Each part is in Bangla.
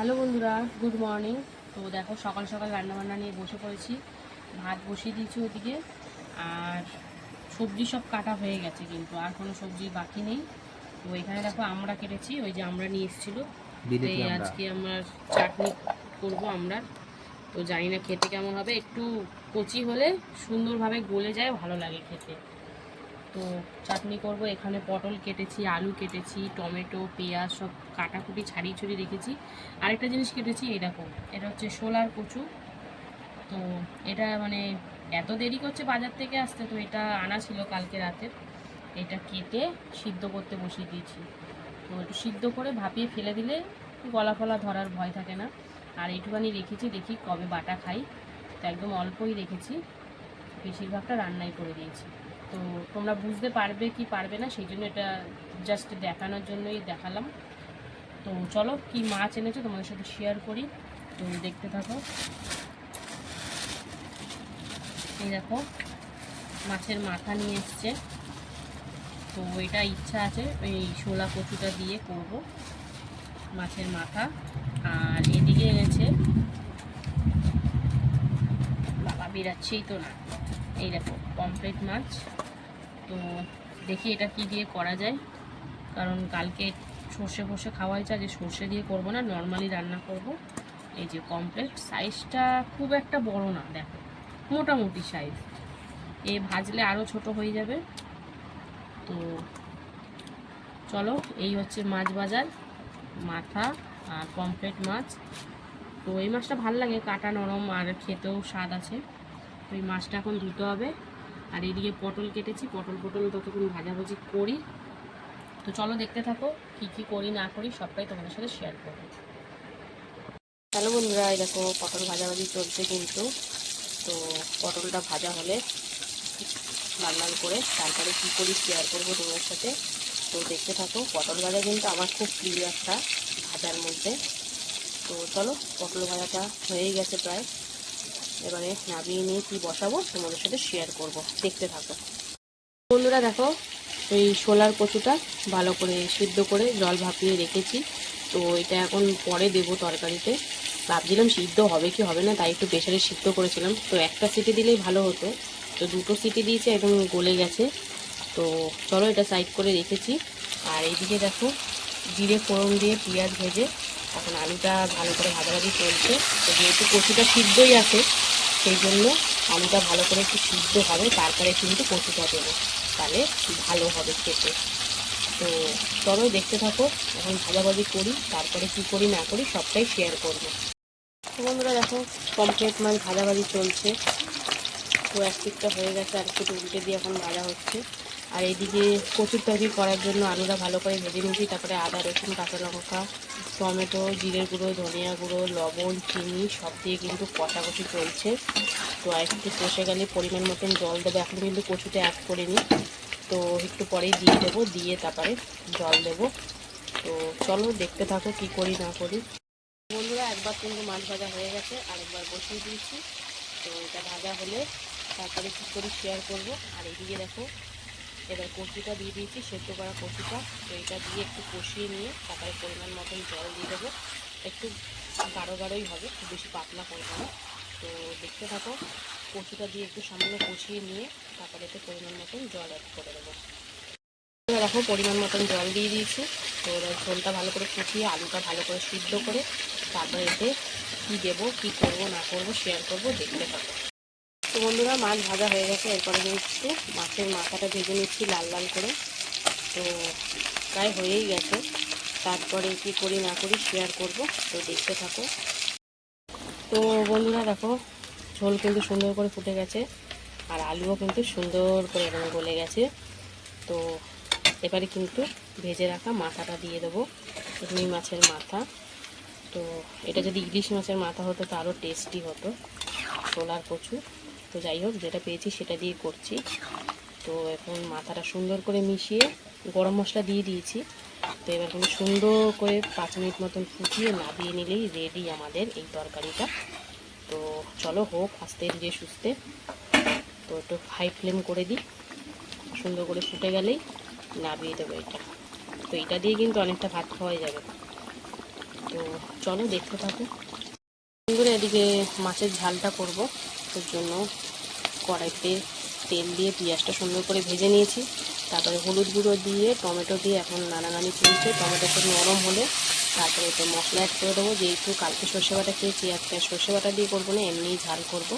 হ্যালো বন্ধুরা গুড মর্নিং। তো দেখো সকাল সকাল রান্নাবান্না নিয়ে বসে পড়েছি। ভাত বসিয়ে দিয়েছি ওদিকে আর সবজি সব কাটা হয়ে গেছে কিন্তু আর কোনো সবজি বাকি নেই। তো এখানে দেখো আমরা কেটেছি ওই যে আমরা নিয়ে এসেছিল। এই আজকে আমার চাটনি করব আমরা। তো জানি না খেতে কেমন হবে একটু কচি হলে সুন্দরভাবে গলে যায় ভালো লাগে খেতে। তো চাটনি করব। এখানে পটল কেটেছি, আলু কেটেছি, টমেটো, পেঁয়াজ সব কাটাকুটি ছাড়িয়ে ছড়িয়ে রেখেছি। আরেকটা জিনিস কেটেছি এরকম এটা হচ্ছে সোলার কচু। তো এটা মানে এত দেরি করছে বাজার থেকে আসতে, তো এটা আনা ছিল কালকে রাতে এটা কেটে সিদ্ধ করতে বসিয়ে দিয়েছি। তো একটু সিদ্ধ করে ভাপিয়ে ফেলে দিলে গলা ফলা ধরার ভয় থাকে না। আর এইটুখানি রেখেছি, দেখি কবে বাটা খাই। তো একদম অল্পই রেখেছি। বেশিরভাগটা রান্নাই করে দিয়েছি। তো তোমরা বুঝতে পারবে কি পারবে না, সেই জন্য এটা জাস্ট দেখানোর জন্যই দেখালাম। তো চলো কি মাছ এনেছো তোমাদের সাথে শেয়ার করি। তো দেখতে থাকো। এই দেখো, মাছের মাথা নিয়ে এসছে। তো এটা ইচ্ছা আছে, এই শোলা কচুটা দিয়ে করব। মাছের মাথা। আর এদিকে এনেছে, বাবা বেরাচ্ছেই তো না। এই দেখো, পমফ্রেট মাছ। তো দেখি এটা কি দিয়ে করা যায়। কারণ কালকে সর্ষে ফর্ষে খাওয়া হয়েছে আজ সর্ষে দিয়ে করব না নর্মালি রান্না করব। এই যে কমপ্লেট সাইজটা খুব একটা বড় না, দেখো, মোটামুটি সাইজ এ ভাজলে আরও ছোট হয়ে যাবে। তো চলো, এই হচ্ছে মাছ বাজার, মাথা আর পমফ্রেট মাছ। তো এই মাছটা ভালো লাগে, কাটা নরম আর খেতেও স্বাদ আছে। তো এই মাছটা এখন ধুতে হবে। আর এদিকে পটল কেটেছি, পটল পটল ততক্ষণ ভাজাভাজি করি। তো চলো দেখতে থাকো, কি কি করি না করি, সবটাই তোমাদের সাথে শেয়ার করব। হ্যালো বন্ধুরা, এই দেখো পটল ভাজাভাজি চলছে কিন্তু। তো পটলটা ভাজা হলে লাল লাল করে তারপরে কী করি শেয়ার করব তোমাদের সাথে। তো দেখতে থাকো, পটল ভাজা কিন্তু আমার খুব প্রিয় একটা ভাজার মধ্যে। তো চলো, পটল ভাজাটা হয়েই গেছে প্রায়। এবারে নামিয়ে নিয়ে কি বসাবো তোমাদের সাথে শেয়ার করব। দেখতে থাকো। বন্ধুরা দেখো, এই শোলার কচুটা ভালো করে সিদ্ধ করে জল ভাপিয়ে রেখেছি। তো এটা এখন পরে দেবো তরকারিতে। ভাবছিলাম সিদ্ধ হবে কি হবে না, তাই একটু প্রেশারে সিদ্ধ করেছিলাম। তো একটা সিটি দিলেই ভালো হতো। তো দুটো সিটি দিয়েছে, একদম গলে গেছে। তো চলো এটা সাইড করে রেখেছি। আর এইদিকে দেখো, জিরে ফোড়ন দিয়ে পেঁয়াজ ভেজে এখন আলুটা ভালো করে ভাজাভাজি চলছে। তো যেহেতু কচুটা সিদ্ধই আছে সেই জন্য আলুটা ভালো করে একটু সিদ্ধ হবে, তারপরে কিন্তু কচুটা দেবো। তাহলে ভালো হবে খেতে। তো চলো দেখতে থাকো, এখন ভাজাভাজি করি, তারপরে কি করি না করি সবটাই শেয়ার করব। বন্ধুরা দেখো কমপ্লিট মাছ ভাজাভাজি চলছে। তো হয়ে গেছে, আর একটু উল্টে দিয়ে এখন ভাজা হচ্ছে। আর এইদিকে কচুর তরকারি করার জন্য আলুটা ভালো করে ভেজে নিয়েছি, তারপরে আদা, রসুন, কাঁচা লঙ্কা, টমেটো, জিরের গুঁড়ো, ধনিয়া গুঁড়ো, লবণ, চিনি, সব দিয়ে কিন্তু কষাকষি চলছে। তো একটু কষে গেলে পরিমাণ মতন জল দেবো, এখন কিন্তু কচুতে অ্যাড করে নিই তো একটু পরেই দিয়ে দেবো, দিয়ে তারপরে জল দেবো। তো চলো দেখতে থাকো কি করি না করি। বন্ধুরা, একবার কিন্তু মাছ ভাজা হয়ে গেছে, আরেকবার বসিয়ে দিয়েছি। তো এটা ভাজা হলে তারপরে কী করি শেয়ার করব। আর এদিকে দেখো এবার কচুটা দিয়ে দিয়েছি, সেদ্ধ করা কচুটা। তো এটা দিয়ে একটু কষিয়ে নিয়ে তারপরে পরিমাণ মতন জল দিয়ে দেবো। একটু গাঢ় গাঢ়ই হবে খুব বেশি পাতলা করব না। তো দেখতে থাকো, কচুটা দিয়ে একটু সামান্য কষিয়ে নিয়ে তারপরে এতে পরিমাণ মতন জল অ্যাড করে দেবো। দেখো, পরিমাণ মতন জল দিয়ে দিয়েছি। তো এবার ঝোলটা ভালো করে ফুটিয়ে আলুটা ভালো করে সিদ্ধ করে তারপরে এতে কী দেবো, কী করব, না করব শেয়ার করব, দেখতে থাকো। তো বন্ধুরা, মাছ ভাজা হয়ে গেছে। এরপরে একটু মাছের মাথাটা ভেজে নিচ্ছি লাল লাল করে। তো প্রায় হয়েই গেছে। তারপরে কি করি না করি শেয়ার করব। তো দেখতে থাকো। তো বন্ধুরা, দেখো, ঝোল কিন্তু সুন্দর করে ফুটে গেছে। আর আলুও কিন্তু সুন্দর করে এরকম গলে গেছে। তো এবারে কিন্তু ভেজে রাখা মাথাটা দিয়ে দেবো, রুই মাছের মাথা। তো এটা যদি ইলিশ মাছের মাথা হতো তো আরও টেস্টি হতো। ছোলার কচু। তো যাই হোক, যেটা পেয়েছি সেটা দিয়ে করছি। তো এখন মাথাটা সুন্দর করে মিশিয়ে গরম মশলা দিয়ে দিয়েছি। তো এবার কিন্তু সুন্দর করে পাঁচ মিনিট মতন ফুটিয়ে নাবিয়ে নিলেই রেডি আমাদের এই তরকারিটা। তো চলো হোক, আস্তে ধীরে সুস্থে। তো একটু হাই ফ্লেম করে দিই। সুন্দর করে ফুটে গেলেই নাবিয়ে দেবো এটা। তো এটা দিয়ে কিন্তু অনেকটা ভাত খাওয়াই যাবে। তো চলো দেখতে থাকো। বন্ধুরা এদিকে মাছের ঝালটা করব। তোর জন্য কড়াইতে তেল দিয়ে পেঁয়াজটা সুন্দর করে ভেজে নিয়েছি। তারপরে হলুদ গুঁড়ো দিয়ে, টমেটো দিয়ে এখন নাড়ানাড়ি চলছে টমেটো একটু নরম হলে তারপরে একটু মশলা অ্যাড করে দেবো। যেহেতু কালকে সর্ষে বাটা খেয়েছি, আজকে সর্ষে বাটা দিয়ে করব না, এমনিই ঝাল করব।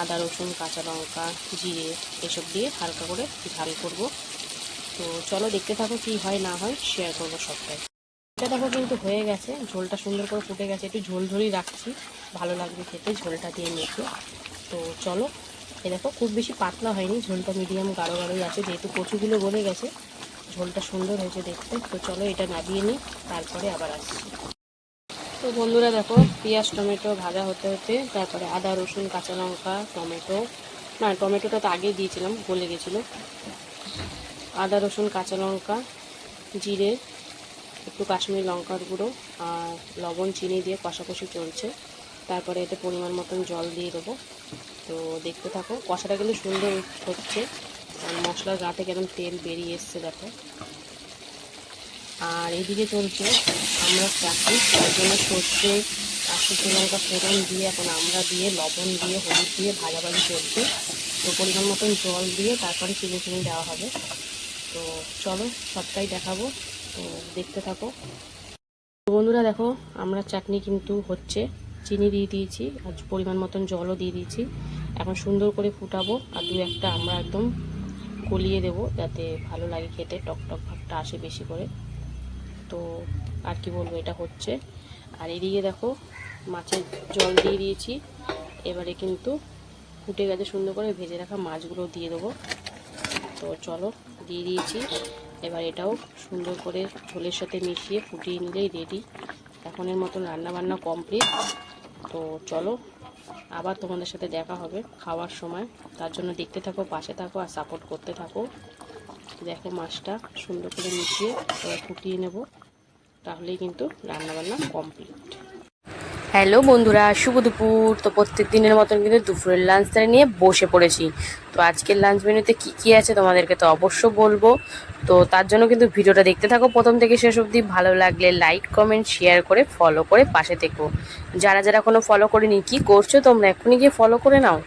আদা, রসুন, কাঁচা লঙ্কা, জিরে এসব দিয়ে হালকা করে ঝাল করব। তো চলো দেখতে থাকো কি হয়, না হয় শেয়ার করব সবটাই। এটা দেখো কিন্তু হয়ে গেছে। ঝোলটা সুন্দর করে ফুটে গেছে। একটু ঝোল ঝোলই রাখছি। ভালো লাগবে খেতে। ঝোলটা দিয়ে মেখে তো চলো, এ দেখো, খুব বেশি পাতলা হয়নি। ঝোলটা মিডিয়াম গাঢ় গাঢ়ই আছে। যেহেতু কচুগুলো গলে গেছে, ঝোলটা সুন্দর হয়েছে দেখতে। তো চলো, এটা নাবিয়ে নিই। তারপরে আবার আসছি। তো বন্ধুরা দেখো, পেঁয়াজ, টমেটো ভাজা হতে হতে, তারপরে আদা, রসুন, কাঁচা লঙ্কা, টমেটো। না, টমেটোটা তো আগেই দিয়েছিলাম, গলে গেছিল। আদা, রসুন, কাঁচা লঙ্কা, জিরে একটু কাশ্মীরি লঙ্কার গুঁড়ো আর লবণ, চিনি দিয়ে কষাকষি চলছে। তারপরে এতে পরিমাণ মতন জল দিয়ে দেবো। তো দেখতে থাকো, কষাটা কিন্তু সুন্দর হচ্ছে। আর মশলার গা থেকে একদম তেল বেরিয়ে এসছে, দেখো। আর এদিকে চলছে আমরা চাকরি তার জন্য সর্ষে আর লঙ্কা ফোড়ন দিয়ে, এখন আমরা দিয়ে লবণ দিয়ে, হলুদ দিয়ে ভাজাভাজি চলছে। তো পরিমাণ মতন জল দিয়ে তারপরে চিনি চিনি দেওয়া হবে। তো চলো সবটাই দেখাবো। তো দেখতে থাকো। বন্ধুরা দেখো, আমরা চাটনি কিন্তু হচ্ছে চিনি দিয়ে দিয়েছি, আর পরিমাণ মতন জলও দিয়ে দিয়েছি। এখন সুন্দর করে ফুটাবো, আর দু একটা আমরা একদম গলিয়ে দেব, যাতে ভালো লাগে খেতে, টক টক ভাবটা আসে বেশি করে। তো আর কি বলব, এটা হচ্ছে। আর এদিকে দেখো, মাছের জল দিয়ে দিয়েছি। এবারে কিন্তু ফুটে গেছে সুন্দর করে, ভেজে রাখা মাছগুলো দিয়ে দেবো। তো চলো, দিয়ে দিয়েছি। এবার এটাও সুন্দর করে ঝোলের সাথে মিশিয়ে ফুটিয়ে নিলেই রেডি এখনের মতন রান্নাবান্না কমপ্লিট তো চলো, আবার তোমাদের সাথে দেখা হবে খাওয়ার সময়। তার জন্য দেখতে থাকো, পাশে থাকো আর সাপোর্ট করতে থাকো। দেখো মাছটা সুন্দর করে মিশিয়ে ফুটিয়ে নেব। তাহলেই কিন্তু রান্নাবান্না কমপ্লিট হ্যালো বন্ধুরা, শুভ দুপুর। তো প্রত্যেক দিনের মতন কিন্তু দুপুরের লাঞ্চটা নিয়ে বসে পড়েছি। তো আজকের লাঞ্চ মেনুতে কী কী আছে তোমাদেরকে তো অবশ্য বলব। তো তার জন্য কিন্তু ভিডিওটা দেখতে থাকো। প্রথম থেকে শেষ অবধি ভালো লাগলে লাইক কমেন্ট শেয়ার করে ফলো করে পাশে থেকো। যারা যারা কোনো ফলো করেনি, কি করছ তোমরা? এখনই গিয়ে ফলো করে নাও।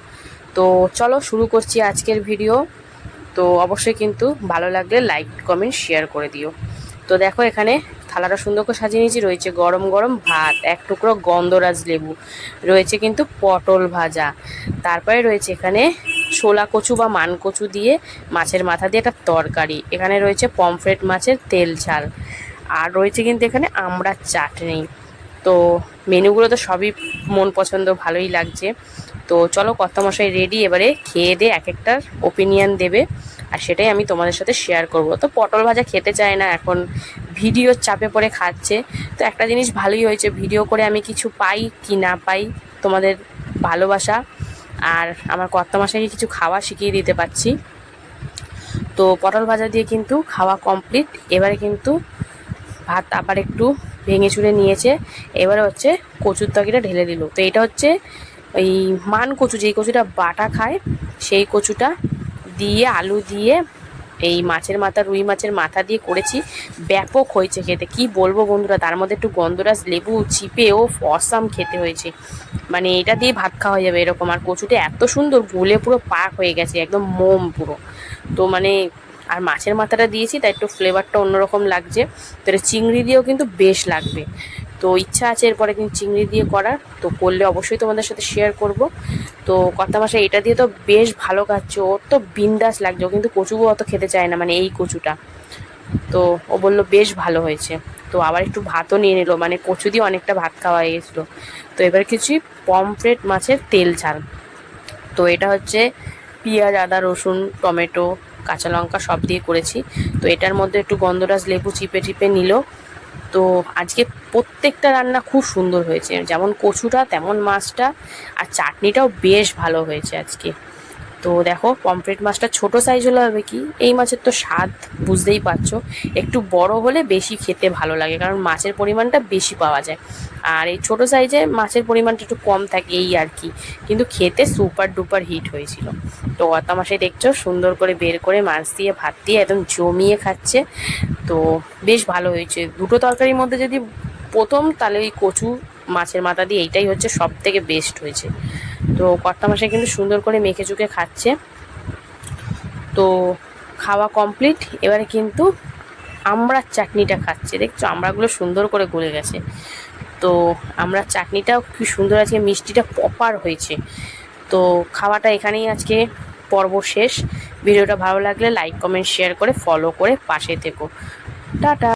তো চলো শুরু করছি আজকের ভিডিও তো অবশ্যই কিন্তু ভালো লাগলে লাইক কমেন্ট শেয়ার করে দিও। তো দেখো এখানে থালাটা সুন্দর করে সাজিয়ে নিয়েছি, রয়েছে গরম গরম ভাত, এক টুকরো গন্ধরাজ লেবু, রয়েছে কিন্তু পটল ভাজা, তারপরে রয়েছে এখানে ছোলা কচু বা মান কচু দিয়ে মাছের মাথা দিয়ে একটা তরকারি, এখানে রয়েছে পমফ্রেট মাছের তেল ঝাল, আর রয়েছে কিন্তু এখানে আমড়ার চাটনি, তো মেনুগুলো তো সবই মন পছন্দ, ভালোই লাগছে। তো চলো কর্তামশাই রেডি এবারে খেয়ে দিয়ে এক একটার ওপিনিয়ন দেবে, আর সেটাই আমি তোমাদের সাথে শেয়ার করব। তো পটল ভাজা খেতে চায় না, এখন ভিডিওর চাপে পড়ে খাচ্ছে। তো একটা জিনিস ভালোই হয়েছে ভিডিও করে আমি কিছু পাই কি না পাই তোমাদের ভালোবাসা, আর আমার কর্তামশাইকে কিছু খাওয়া শিখিয়ে দিতে পারছি। তো পটল ভাজা দিয়ে কিন্তু খাওয়া কমপ্লিট এবারে কিন্তু ভাত আবার একটু ভেঙে চুড়ে নিয়েছে, এবারে হচ্ছে কচুর তরকারিটা ঢেলে দিল। তো এটা হচ্ছে ওই মান কচু, যেই কচুটা বাটা খায়, সেই কচুটা দিয়ে, আলু দিয়ে, এই মাছের মাথা, রুই মাছের মাথা দিয়ে করেছি। ব্যাপক হয়েছে খেতে। কি বলব বন্ধুরা, তার মধ্যে একটু গন্ধরাজ লেবু চিপে ও অসাম খেতে হয়েছে। মানে এটা দিয়ে ভাত খাওয়া যাবে এরকম। আর কচুটা এত সুন্দর, গুলে পুরো পাক হয়ে গেছে, একদম মোম পুরো। তো মানে আর মাছের মাথাটা দিয়েছি, তাই একটু ফ্লেভারটা অন্যরকম লাগছে। তো এটা চিংড়ি দিয়েও কিন্তু বেশ লাগবে। তো ইচ্ছা আছে এরপরে কিন্তু চিংড়ি দিয়ে করার, তো করলে অবশ্যই তোমাদের সাথে শেয়ার করব। তো কথা মাসে এটা দিয়ে তো বেশ ভালো খাচ্ছে, ওর তো বিন্দাস লাগছে, ও কিন্তু কচুও অত খেতে চায় না মানে এই কচুটা। তো ও বলল বেশ ভালো হয়েছে, তো আবার একটু ভাতও নিয়ে নিল মানে কচু দিয়ে অনেকটা ভাত খাওয়া গেছিল। তো এবার কিছু পমফ্রেট মাছের তেল ঝাল তো এটা হচ্ছে পেঁয়াজ, আদা, রসুন, টমেটো, কাঁচা লঙ্কা সব দিয়ে করেছি। তো এটার মধ্যে একটু গন্ধরাজ লেবু চিপে চিপে নিল তো আজকে প্রত্যেকটা রান্না খুব সুন্দর হয়েছে। যেমন কচুটা, তেমন মাছটা, আর চাটনিটাও বেশ ভালো হয়েছে আজকে। তো দেখো পমফ্রেট মাছটা ছোট সাইজ হলে হবে কি? এই মাছের তো স্বাদ বুঝতেই পারছ। একটু বড় হলে বেশি খেতে ভালো লাগে, কারণ মাছের পরিমাণটা বেশি পাওয়া যায়। আর এই ছোট সাইজে মাছের পরিমাণটা একটু কম থাকে এই আর কি। কিন্তু খেতে সুপার ডুপার হিট হয়েছিল। তো অত মাসে দেখছ, সুন্দর করে বের করে মাছ দিয়ে, ভাত দিয়ে একদম জমিয়ে খাচ্ছে। তো বেশ ভালো হয়েছে। দুটো তরকারির মধ্যে যদি প্রথম তাহলে ওই কচু মাছের মাথা দিয়ে, এইটাই হচ্ছে সব থেকে বেস্ট হয়েছে। তো কর্তা মাসে কিন্তু সুন্দর করে মেখে চুকে খাচ্ছে। তো খাওয়া কমপ্লিট এবারে কিন্তু আমড়ার চাটনিটা খাচ্ছে। দেখছ আমড়াগুলো সুন্দর করে গলে গেছে। তো আমরা চাটনিটাও কি সুন্দর আজকে, মিষ্টিটা পপার হয়েছে। তো খাওয়াটা এখানেই আজকে পর্ব শেষ। ভিডিওটা ভালো লাগলে লাইক কমেন্ট শেয়ার করে ফলো করে পাশে থেকো। টাটা!